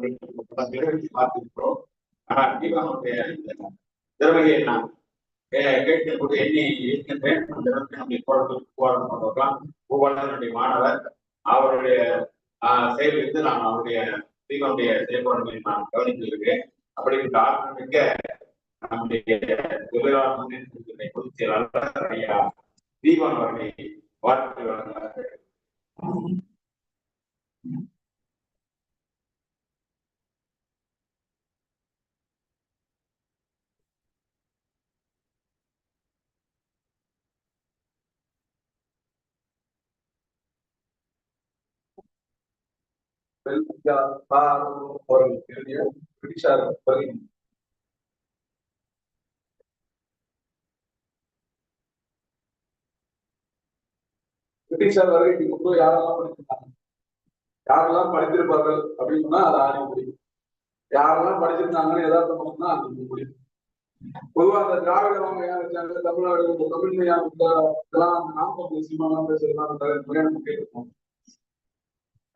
நிறைவேற்றி பார்த்திருக்கிறோம் ஆனால் தீபாவளியுடைய திறமையை நான் கேட்கக்கூடிய எண்ணி இருக்கின்றேன் அந்த இடத்தில் நம்முடைய போராட்டம் மாணவர் அவருடைய செயலிருந்து நான் அவருடைய தீபனுடைய செயல்பாடுகளை நான் கவனித்திருக்கிறேன் அப்படிப்பட்ட ஆத்மமிக்க நம்முடைய பொதுச் செயலாளர் ஐயா தீபன் அவர்களை வாழ்த்து வழங்குகிறார்கள் பிரிட்டிஷார் வருகை பிரிட்டிஷார் வருகைக்கு முன்பு யாரெல்லாம் படிச்சிருக்காங்க யாரெல்லாம் படித்திருப்பார்கள் அப்படின்னா சொன்னா அது முடியும் யாரெல்லாம் படிச்சிருந்தாங்கன்னு யதார்த்தம் அது முடியும் பொதுவா அந்த திராவிட வாங்கையான வச்சாங்க தமிழ்நாடு இந்த தமிழ் மொழியான இதெல்லாம் நாற்பது சினிமாலாம் பேசுறதுலாம் நிறைய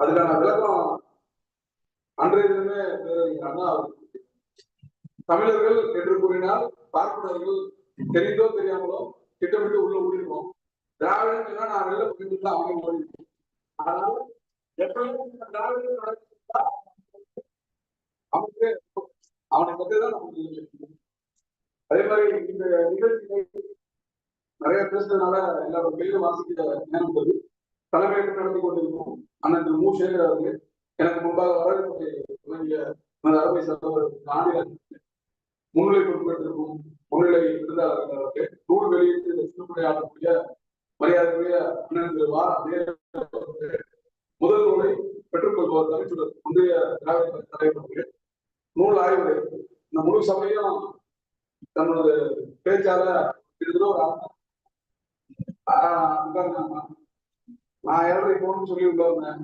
அதுக்கான விளக்கம் அன்றைய தினமே பேரறிஞர் அண்ணா தமிழர்கள் என்று கூறினால் பார்ப்பனர்கள் தெரிந்தோ தெரியாமலோ திட்டமிட்டு உள்ள ஊழிருக்கோம் திராவிடம் சொன்னா நான் வெளில போயிட்டு அவங்க ஓடிருக்கோம் அதனால எப்பவும் இந்த அவனுக்கு அவனை பத்தி தான் நமக்கு அதே மாதிரி இந்த நிகழ்ச்சியை நிறைய பேசுறதுனால எல்லாரும் கையில வாசிக்கிற நேரம் போது தலைமையேற்று நடந்து கொண்டிருக்கும். அண்ணன் திரு மு சேகர் அவர்கள் எனக்கு முன்பாக வரவேற்பை வழங்கிய சகோதரர் ஆண்டியன் முன்னிலை பொறுப்பேற்றிருக்கும் முன்னிலை விருந்தாளர்கள் அவர்கள் நூல் வெளியிட்டு சிறுமுறையாடக்கூடிய மரியாதைக்குரிய அண்ணன் திரு வா முதல் நூலை பெற்றுக்கொள்வோர் தவிச்சுடன் முந்தைய திராவிட தலைவர்கள் நூல் ஆய்வு இந்த முழு சபையும் தன்னோட பேச்சால கிட்டத்தட்ட ஒரு அரை- நான் நான் ஏழரை போகணும்னு சொல்லி உள்ள வந்தேன்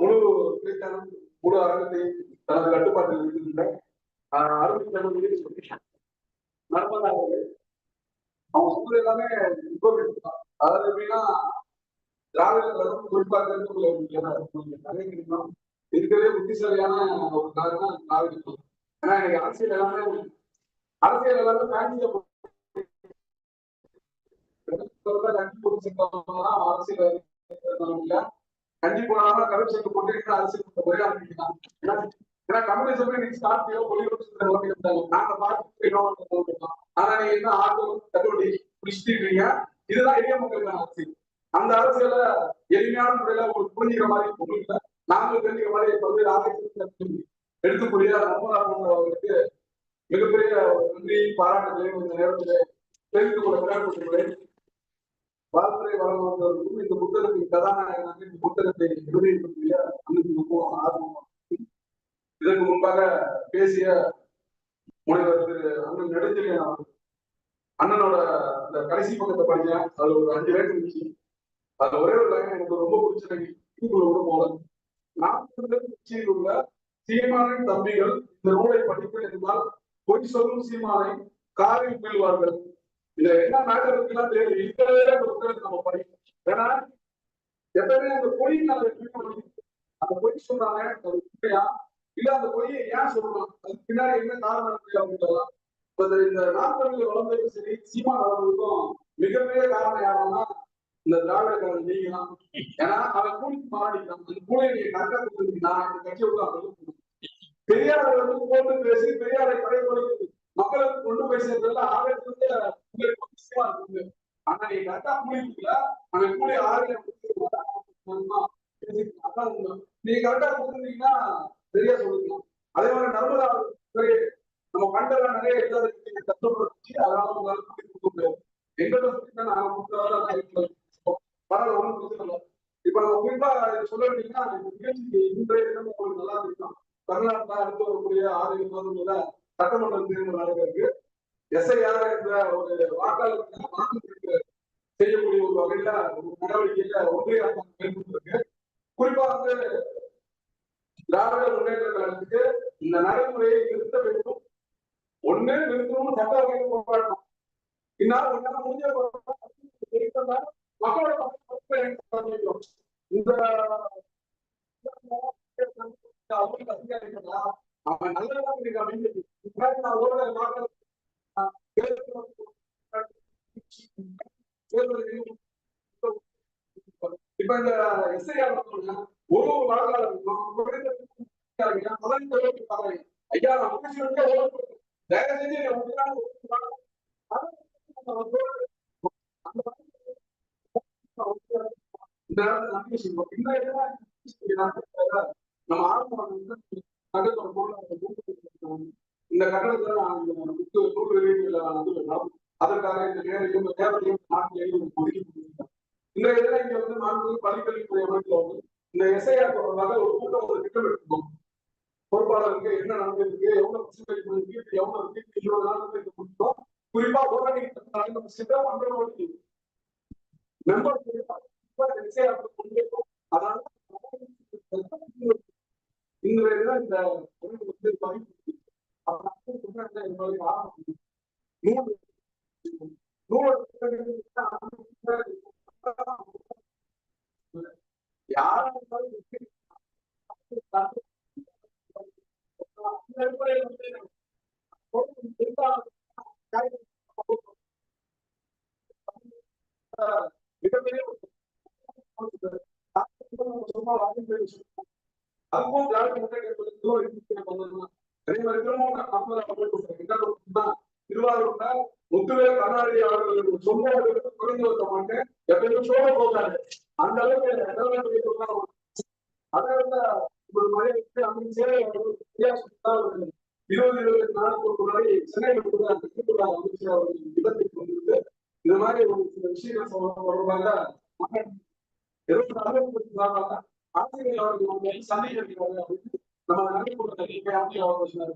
முழு பேச்சாளர் முழு அரங்கத்தை தனது கட்டுப்பாட்டில் வைத்திருந்த ஆஹ் அருமை தமிழ் நர்மதா அவங்க சொன்னது எல்லாமே improvement அதாவது எப்படின்னா திராவிட கழகம் குறிப்பா தெரிந்து இருக்கிறதே புத்திசாலியான ஒரு காரணம் திராவிட ஏன்னா எனக்கு அரசியல் எல்லாமே அரசியல் எல்லாமே ஃபேன்சியா கஞ்சி போட்டு அரசியல் இல்ல கஞ்சி போனாலும் கருப்பு போட்டு அரசியல் ஒரே ஆரம்பிக்கலாம் ஏன்னா ஏன்னா கம்யூனிசம் இன்னைக்கு ஸ்டார்டியோ பொலிவுறு நாங்க பார்த்து ஆனா நீங்க என்ன ஆர்வம் கட்டுப்படி பிடிச்சிருக்கீங்க இதுதான் எளிய மக்களுக்கான அரசியல் அந்த அரசியல எளிமையான முறையில உங்களுக்கு புரிஞ்சுக்கிற மாதிரி உங்களுக்கு நாங்களும் தெரிஞ்சுக்கிற மாதிரி பல்வேறு ஆராய்ச்சி எடுத்துக்கூடிய நர்மதா போன்ற மிகப்பெரிய நன்றி பாராட்டுகளையும் இந்த நேரத்தில் தெரிந்து கொள்ள விளையாட்டு வாழ்க்கை வாழ்த்துறை வழங்குவதற்கும் இந்த புத்தகத்தின் கதாநாயகனாக இந்த புத்தகத்தை எழுதியிருக்கக்கூடிய அன்னைக்கு ஆர்வம் இதற்கு முன்பாக பேசிய முனைவர் திரு அண்ணன் நெடுஞ்செழியன் அவர்கள் அண்ணனோட அந்த கடைசி பக்கத்தை படிச்சேன். அது ஒரு அஞ்சு லைன் இருந்துச்சு. அது ஒரே ஒரு லைன் எனக்கு ரொம்ப பிடிச்ச லைன் இதுக்குள்ள கூட போல உள்ள சீமானின் தம்பிகள் இந்த நூலை படிப்பு என்றால் பொய் சொல்லும் சீமானை காரில் வீழ்வார்கள் இதுல என்ன மேட்டர் இருக்குன்னா தெரியும் இருக்கிறதே அந்த புத்தகத்தை நம்ம படிக்கணும். ஏன்னா எப்பவுமே அந்த பொய் நம்ம அந்த பொய் சொல்றாங்க அது உண்மையா? இல்ல அந்த பொய்யை ஏன் சொல்றான் அதுக்கு பின்னாடி என்ன காரணம் இருக்கு அப்படின்றலாம் இந்த- நாற்பதுல வளர்ந்ததுக்கும் சரி சீமா வளர்ந்ததுக்கும் மிகப்பெரிய காரணம் யாருன்னா இந்த திராவிட கழகம் நீங்க தான் ஏன்னா அவன் கூலிக்கு மாறிக்கிறான் அந்த கூலியை நீங்க கரெக்டா கொடுத்துருக்கீங்க நான் இந்த கட்சியை விட்டு அவங்களுக்கு பெரியாரை வந்து போட்டு பேசி பெரியாரை கடைபிடித்து மக்களுக்கு கொண்டு போய் சேர்ந்ததுல ஆயிரத்தி உங்களுக்கு இருக்குது ஆனா நீ கரெக்டா கூலிக்கல அவன் கூலி ஆறு நீங்க கரெக்டா கொடுத்துருந்தீங்கன்னா சரியா சொல்லிக்கலாம் அதே மாதிரி நர்மதா நம்ம பண்டெல்லாம் நிறைய கஷ்டப்படுத்தி அதனால உங்களுக்கு கூலி கொடுக்க முடியாது எங்கள்கிட்ட சொல்லி தான் நாங்க கொடுத்ததால பரவாயில்ல ஒன்றும் பிரச்சனை இல்லை இப்ப நம்ம குறிப்பா இதை சொல்ல வேண்டியதுன்னா இந்த நிகழ்ச்சிக்கு இன்றைய தினம் உங்களுக்கு நல்லா இருக்கும் தமிழ்நாட்டுல அடுத்து வரக்கூடிய ஆறு மாதங்கள்ல சட்டமன்ற தேர்தல் நடக்கிறது எஸ்ஐஆர் என்ற ஒரு வாக்காளருக்கு மாற்றத்திற்கு செய்யக்கூடிய ஒரு வகையில ஒரு நடவடிக்கையில ஒன்றிய அரசாங்கம் மேற்கொண்டிருக்கு குறிப்பா வந்து திராவிட முன்னேற்ற கழகத்துக்கு இந்த நடைமுறையை நிறுத்த வேண்டும். ஒண்ணு நிறுத்தணும்னு சட்ட வகையில் போராடணும். இந்நாள் ஒன்னால முடிஞ்ச மக்களோட இந்த அவன் நல்லதா இருக்கு முன்னாடி நான் நாட்கள் இப்ப இந்த எஸ்ஐ ஒரு ஒரு ஐயா நம்ம தயவு செஞ்சு இந்த இடத்துல இந்த நம்ம ஆரம்பம் இந்த கட்டணத்துல நான் முத்து நூறு வெளியீடுல வந்து அதற்காக இந்த நேரையும் இந்த தேவையும் நாட்டில் எழுதி ஒதுக்கி கொடுத்திருக்காங்க. இந்த இதுல இங்க வந்து நான்கு பள்ளிக்கல்வித்துறை அமைப்புல வந்து இந்த எஸ்ஐஆர் தொடர்பாக ஒரு கூட்டம் ஒரு திட்டம் எடுத்துக்கோம் பொறுப்பாளருக்கு என்ன நடந்திருக்கு எவ்வளவு பர்சன்டேஜ் இருக்கு எவ்வளவு இருக்கு இருபது நாளுக்கு இது முடிச்சோம் குறிப்பா ஓரணி நம்ம சித்தா பண்றோம் மெம்பர் எஸ்ஐஆர் கொண்டிருக்கோம் அதனால இந்த இதுல இந்த அமைப்பு வந்து பதிவு அப்ப நான் சொல்றேன் இந்த மாதிரி ஆரம்பிக்கும். நூறு நூறு யாரா இருந்தாலும் அந்த அடிப்படையில் வந்து மிகப்பெரிய சும்மா வாங்கி அதுவும் யாருக்கு முன்னேற்ற அதே மாதிரி திரும்ப நம்மள திருவாரூர்ல முத்துவேல் கருணாநிதி அவர்கள் சொந்த குறைந்து வைக்க மாட்டேன் எப்பயுமே சோழ போகாது அந்த அளவுக்கு அதை ஒரு மழை வந்து சேவை இருபது இருபது நாளுக்கு ஒரு முன்னாடி சென்னையில் கூட அந்த திருக்குறள் அமைச்சர் அவர்கள் இடத்திற்கு வந்திருந்து இந்த மாதிரி ஒரு சில விஷயங்கள் சொல்ல தொடர்பாக இருபத்தி நாலு ஆசிரியர் அவர்கள் வந்து அப்படின்னு நம்ம நடைபெற நீங்க ஆசிரியர் அவர்கள் சொன்னாரு.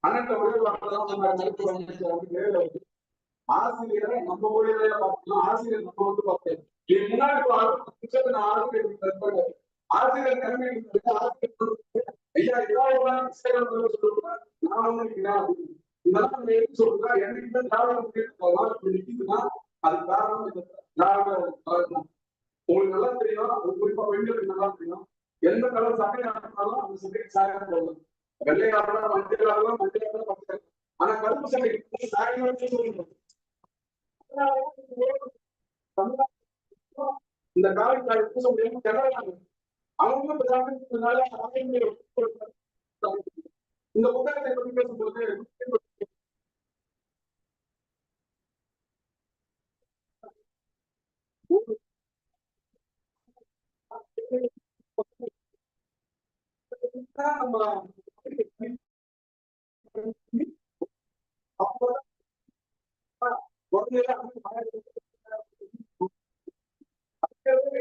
அண்ணன் ஆசிரியரை நம்ம மொழியில பார்க்கணும். ஆசிரியர் நம்ம வந்து பார்த்தேன் இது முன்னாடி நான் ஆசிரியர் ஆசிரியர் கல்வி ஆசிரியர் ஐயா இதான் சொல்லுங்க. நான் வந்து அப்படின்னு இதெல்லாம் நம்ம எதுக்கு திராவிட முன்னேற்ற நிக்குதுன்னா அது காரணம் இந்த திராவிட உங்களுக்கு நல்லா தெரியும் குறிப்பா பெண்களுக்கு நல்லா தெரியும். எந்த கலர் சட்டை நடத்தினாலும் அந்த சட்டைக்கு சாயம் போடலாம் வெள்ளையாகலாம் மஞ்சளாகலாம் மஞ்சளாகலாம் பச்சை. ஆனா கருப்பு சட்டைக்கு சாயம் இந்த இந்த காலத்தாய் பூச முடியாம திணறாங்க. அவங்களும் இந்த புத்தகத்தை பற்றி பேசும்போது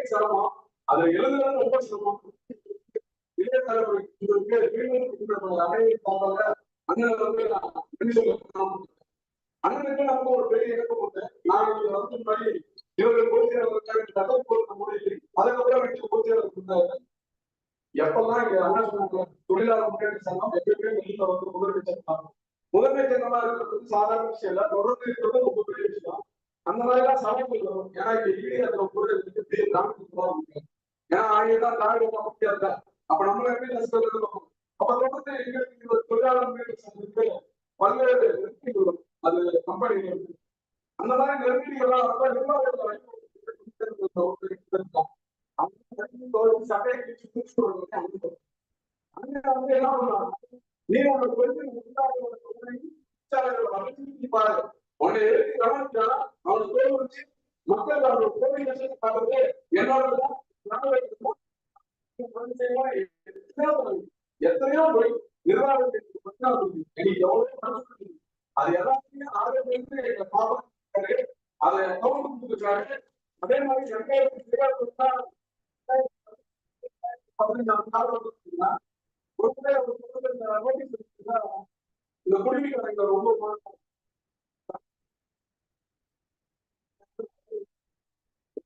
சிரமம் அதை எழுதுறது ரொம்ப சிரமம் இளைய தலைமுறை இந்த நான் அண்ணனுக்கு நமக்கு ஒரு பெரிய இழப்பு உண்டு. நான் இங்க வந்து முன்னாடி இவர்கள் பொதுச்செயலாளர் தகவல் கொடுக்க முடியல அதுக்கப்புறம் இருந்தாரு எப்பெல்லாம் இங்க அண்ணன் சொன்னாங்க தொழிலாளர் முன்னேற்ற சங்கம் எப்பயுமே வெளியில வந்து முதன்மை சங்கம் முதன்மை சங்கமா இருக்கிறது சாதாரண விஷயம் இல்ல தொடர்ந்து இருக்கிறது ரொம்ப பெரிய விஷயம் அந்த மாதிரி எல்லாம் சமைப்பு வரும். ஏன்னா இங்க ஈடியத்துல கூட இருக்கு பெரிய கிராமத்துக்கு இருக்கு ஏன்னா ஆகிய தான் தாழ்வு முடியாது அப்ப நம்மள எப்படி நஷ்டம் இருக்கும் அப்ப தொடர்ந்து எங்களுக்கு இந்த தொழிலாளர் முன்னேற்ற சங்கத்துக்கு பல்வேறு நெருக்கடிகள் வரும் அது கம்பெனி அந்த மாதிரி நெருக்கடிகள்லாம் ரொம்ப நிர்வாகத்தை சட்டையை கிழிச்சு தூக்கி போடுறது அங்க அங்க வந்து என்ன பண்ணுவாங்க நீ உன்னை குறித்து உண்டாக பாருங்க உன்னை எழுதி கவனிச்சா அவனை தோல் மக்கள் அவரோட கோவில் விஷயத்தை பார்க்கறது என்னோட எத்தனையோ போய் நிர்வாகத்துக்கு எனக்கு எவ்வளவு மனசு அது எல்லாத்தையுமே ஆரோக்கியம் எங்க பாப்பாரு அதை கவுண்ட் கொடுத்துருக்காரு. அதே மாதிரி ரெண்டாயிரத்தி பதினஞ்சாம் நாள் ஒரு முறை ஒரு இந்த நோட்டீஸ் இருக்குதா, இந்த குடிநீர் ரொம்ப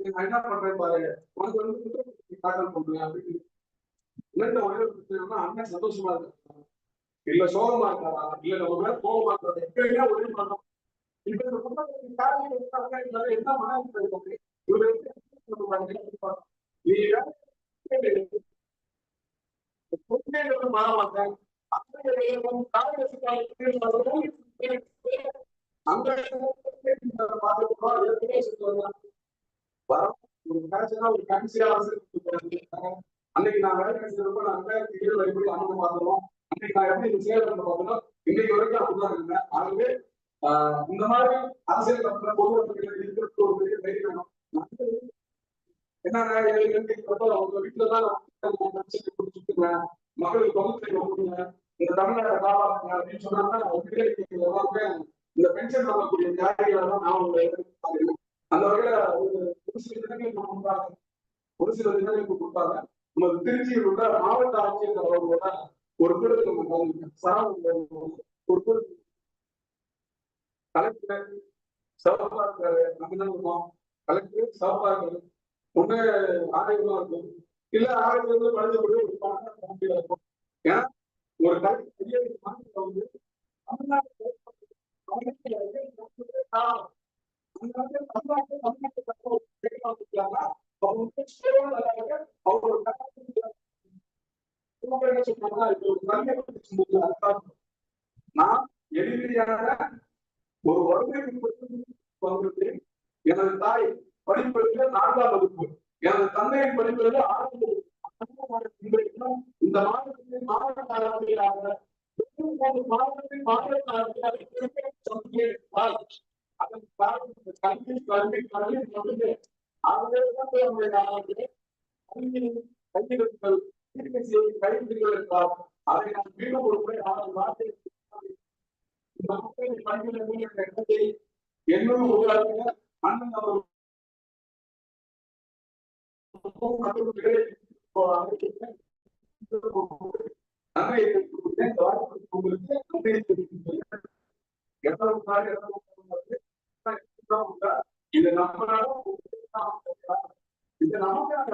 நான் என்ன பண்றேன் பாருங்க. உனக்கு வந்து தாக்கல் பண்றேன் அப்படின்னு. என்னத்த ஒரே பிரச்சனைனா அண்ணன் சந்தோஷமா இருக்காங்க இல்ல சோகமா இருக்காரா? இல்ல நம்ம மேல கோபமா இருக்காரா? எப்பயுமே ஒரே பண்ணணும் இப்ப இந்த குற்றப்பத்திரிக்கை காரணம் இருக்காங்க என்ன மன அழுத்தம் இருக்கும் இவரு அந்த வரோம் ஒரு மேட்ச்னா ஒரு கன்சியா அன்னைக்கு நான் வேலை செஞ்சப்ப நான் ரெண்டாயிரத்தி ஏழுல எப்படி அனுபவம் பார்த்தோம் அன்னைக்கு நான் எப்படி சேலம் பார்த்தோம் இன்னைக்கு வரைக்கும் அப்படிதான் இருந்தேன் ஆகவே ஆஹ் இந்த மாதிரி அரசியல் கட்சியில பொதுமக்கள் இருக்கிறது ஒரு பெரிய தைரியம் வேணும் அவங்க வீட்டுல தான் கொடுத்துருக்கேன் மக்களுக்கு கொடுங்க இந்த தமிழ்நாட்டை காப்பாற்றுங்க அப்படின்னு சொன்னாங்க அவங்க எல்லாருமே இந்த பென்ஷன் வாங்கக்கூடிய தியாகிகளை தான் நான் உங்களை அந்த வகையில ஒரு சில இடங்களுக்கு முன்பாக ஒரு சில இடங்களுக்கு கொடுப்பாங்க. நம்ம திருச்சியில் உள்ள மாவட்ட ஆட்சியர் அவர்களோட ஒரு கூட்டத்தில் நம்ம போகணும் சாரம் ஒரு கூட்டத்தில் கலெக்டர் சிவப்பா இருக்காரு. நம்ம என்ன கலெக்டர் சிவப்பா இருக்காரு. ஒண்ணு ஆரோக்கியமா இருக்கும். இல்ல ஆரோக்கியம் ஆரோக்கியத்துல பழஞ்சபடி ஒரு பணம் கம்மியா இருக்கும். ஏன்னா ஒரு கலெக்டர் பெரிய மாநிலத்தில் வந்து தமிழ்நாட்டு தமிழ்நாட்டுல வந்து காரணம். அந்த வந்து தமிழ்நாட்டு தமிழ்நாட்டு சட்டம் தெரியாம இருக்காங்க. அவங்க வந்து ஸ்டேபிள் ஆகாங்க. அவங்களோட கட்டமைப்பு இவங்க என்ன சொல்றாங்கன்னா, ஒரு நான் எளிமையான ஒரு வறுமைக்கு எனது தாய் படிப்பதில் நான்காம் வகுப்பு எனது தந்தையின் படிப்பதில் ஆறாம் வகுப்பு இந்த மாநிலத்தின் மாவட்ட ஆசிரியராக மாவட்டத்தின் மாவட்ட ஆசிரியராக அதன் காரணம் கல்வி கல்வி கல்வி ஆகவே தான் நம்முடைய என்றால் நன்றியை தெரிவித்துக்கொள்கிறேன். எவ்வளவு நாள் எவ்வளவு நாள் உண்டா? இது நம்மளால இது நமக்கான